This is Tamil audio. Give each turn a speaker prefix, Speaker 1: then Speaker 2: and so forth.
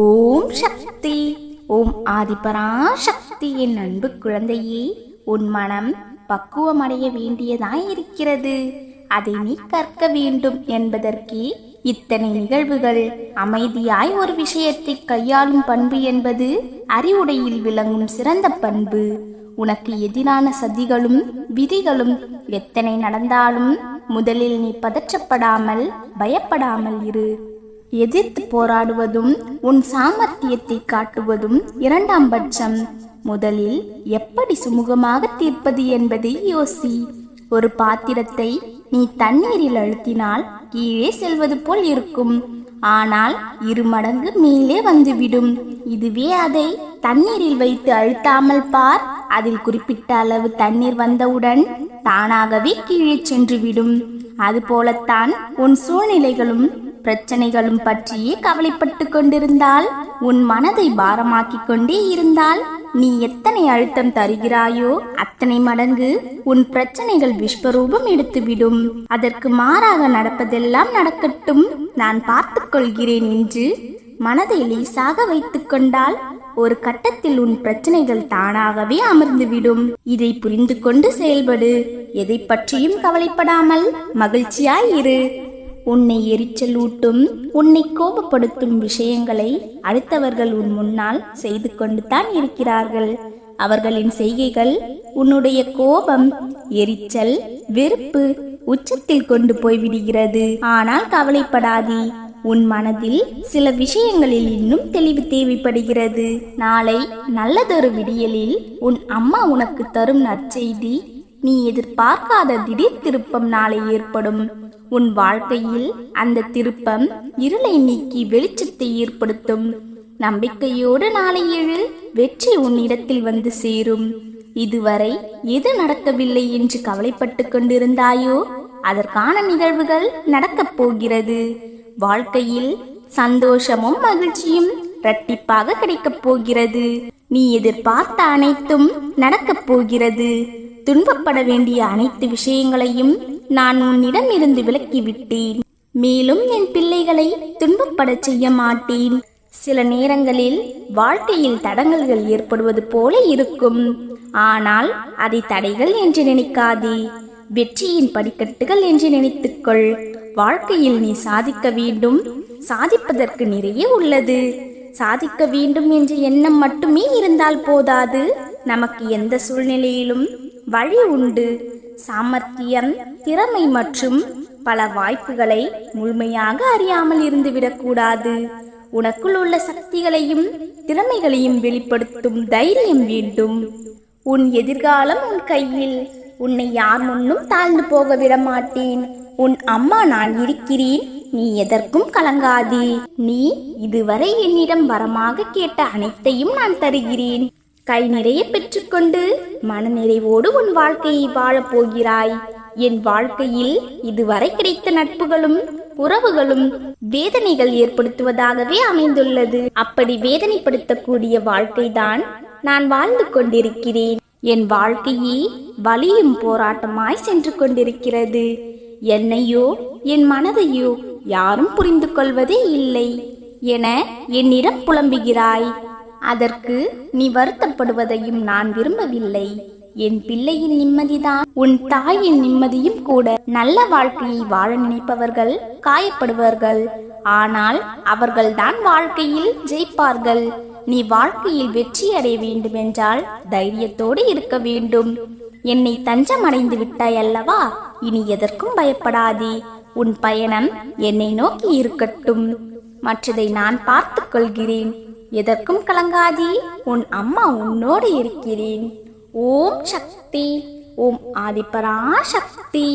Speaker 1: ஓம் சக்தி. ஓம் ஆதிபரா என் அன்பு குழந்தையே உன் மனம் பக்குவமடைய வேண்டியதாய் இருக்கிறது அதை நீ கற்க வேண்டும் என்பதற்கே இத்தனை நிகழ்வுகள் அமைதியாய் ஒரு விஷயத்தை கையாளும் பண்பு என்பது அறிவுடையில் விளங்கும் சிறந்த பண்பு. உனக்கு எதிரான சதிகளும் விதிகளும் எத்தனை நடந்தாலும் முதலில் நீ பதற்றப்படாமல் பயப்படாமல் இரு. எதிர்த்து போராடுவதும் உன் சாமர்த்தியத்தை காட்டுவதும் இரண்டாம் பட்சம். முதலில் எப்படி சுமூகமாக தீர்ப்பது என்பதை யோசி. ஒரு பாத்திரத்தை நீ தண்ணீரில் அழுத்தினால் கீழே செல்வது போல் இருக்கும். ஆனால் இரு மடங்கு மேலே வந்துவிடும். இதுவே அதை தண்ணீரில் வைத்து அழுத்தாமல் பார். அதில் குறிப்பிட்ட அளவு தண்ணீர் வந்தவுடன் தானாகவே கீழே சென்றுவிடும். அதுபோலத்தான் உன் சூழ்நிலைகளும் பிரச்சனைகளும் பற்றியே கவலைப்பட்டு கொண்டிருந்தால் உன் மனதை பாரமாக்கிக் கொண்டே இருந்தால் நீ எத்தனை அழுத்தம் தருகிறாயோ அத்தனை மடங்கு உன் பிரச்சனைகள் விஸ்வரூபம் எடுத்துவிடும். அதற்கு மாறாக நடப்பதெல்லாம் நடக்கட்டும் நான் பார்த்துக்கொள்கிறேன் என்று மனதை லேசாக வைத்துக் கொண்டால் ஒரு கட்டத்தில் உன் பிரச்சனைகள் தானாகவே அமர்ந்துவிடும். இதை புரிந்து கொண்டு செயல்படு. எதை பற்றியும் கவலைப்படாமல் மகிழ்ச்சியாய் இரு. உன்னை எரிச்சல் ஊட்டும் உன்னை கோபப்படுத்தும் விஷயங்களை அடுத்தவர்கள் உன் முன்னால் செய்து கொண்டு தான் இருக்கிறார்கள். அவர்களின் செய்கைகள் உன்னுடைய கோபம் எரிச்சல் வெறுப்பு உச்சத்தில் கொண்டு போய் விடுகிறது ஆனால் கவலைப்படாதே உன் மனதில் சில விஷயங்களில் இன்னும் தெளிவு தேவைப்படுகிறது. நாளை நல்லதொரு விடியலில் உன் அம்மா உனக்கு தரும் நற்செய்தி நீ எதிர்பார்க்காத திடீர் திருப்பம் நாளை ஏற்படும். உன் வாழ்க்கையில் அந்த திருப்பம் இருளை நீக்கி வெளிச்சத்தை ஏற்படுத்தும். நம்பிக்கையோடு நாளை எழு வெற்றி உன்னிடத்தில் வந்து சேரும். இதுவரை எது நடக்கவில்லை என்று கவலைப்பட்டு கொண்டிருந்தாயோ? அதற்கான நிகழ்வுகள் நடக்கப் போகிறது. வாழ்க்கையில் சந்தோஷமும் மகிழ்ச்சியும் இரட்டிப்பாக கிடைக்கப் போகிறது. நீ எதிர்பார்த்த அனைத்தும் நடக்கப் போகிறது. துன்பப்பட வேண்டிய அனைத்து விஷயங்களையும் நான் உன்னிடம் இருந்து விலக்கிவிட்டேன். மேலும் என் பிள்ளைகளை துன்பப்படச் செய்ய மாட்டேன். சில நேரங்களில் வாழ்க்கையில் தடங்கல்கள் ஏற்படுவது போல இருக்கும். ஆனால் அதை தடைகள் என்று நினைக்காதே. வெற்றியின் படிக்கட்டுகள் என்று நினைத்துக்கொள். வாழ்க்கையில் நீ சாதிக்க வேண்டும். சாதிப்பதற்கு நிறைய உள்ளது. சாதிக்க வேண்டும் என்ற எண்ணம் மட்டுமே இருந்தால் போதாது. நமக்கு எந்த சூழ்நிலையிலும் வழி உண்டு. சாமர்த்தியம் திறமை மற்றும் பல வாய்ப்புகளை முழுமையாக அறியாமல் இருந்துவிடக்கூடாது உனக்குள் உள்ள சக்திகளையும் திறமைகளையும் வெளிப்படுத்தும் தைரியம் வேண்டும். உன் எதிர்காலம் உன் கையில். உன்னை யார் முன்னும் தாழ்ந்து போக விட மாட்டேன் உன் அம்மா நான் இருக்கிறேன். நீ எதற்கும் கலங்காதே. நீ இதுவரை என்னிடம் வரமாக கேட்ட அனைத்தையும் நான் தருகிறேன். கை நிறைய பெற்றுக்கொண்டு மனநிறைவோடு உன் வாழ்க்கையை வாழப் போகிறாய். என் வாழ்க்கையில் இதுவரை கிடைத்த நட்புகளும் உறவுகளும் வேதனைகள் ஏற்படுத்துவதாகவே அமைந்துள்ளது. அப்படி வேதனைப்படுத்தக்கூடிய வாழ்க்கைதான் நான் வாழ்ந்து கொண்டிருக்கிறேன். என் வாழ்க்கையே வலியும் போராட்டமாய் சென்று கொண்டிருக்கிறது. என்னையோ என் மனதையோ யாரும் புரிந்து கொள்வதே இல்லை. என என்னிடம் புலம்புகிறாய். அதற்கு நீ வருத்தப்படுவதையும் நான் விரும்பவில்லை. என் பிள்ளையின் நிம்மதிதான். உன் தாயின் நிம்மதியும் கூட. நல்ல வாழ்க்கையை வாழ நினைப்பவர்கள் காயப்படுவார்கள். ஆனால் அவர்கள்தான் வாழ்க்கையில் ஜெயிப்பார்கள். நீ வாழ்க்கையில் வெற்றி அடைய வேண்டுமென்றால் தைரியத்தோடு இருக்க வேண்டும். என்னை தஞ்சம் அடைந்து விட்டாய் அல்லவா? இனி எதற்கும் பயப்படாதே. உன் பயணம் என்னை நோக்கி இருக்கட்டும். மற்றதை நான் பார்த்துக் கொள்கிறேன். எதற்கும் கலங்காதி உன் அம்மா உன்னோடு இருக்கிறேன். ஓம் சக்தி ஓம் ஆதிபரா சக்தி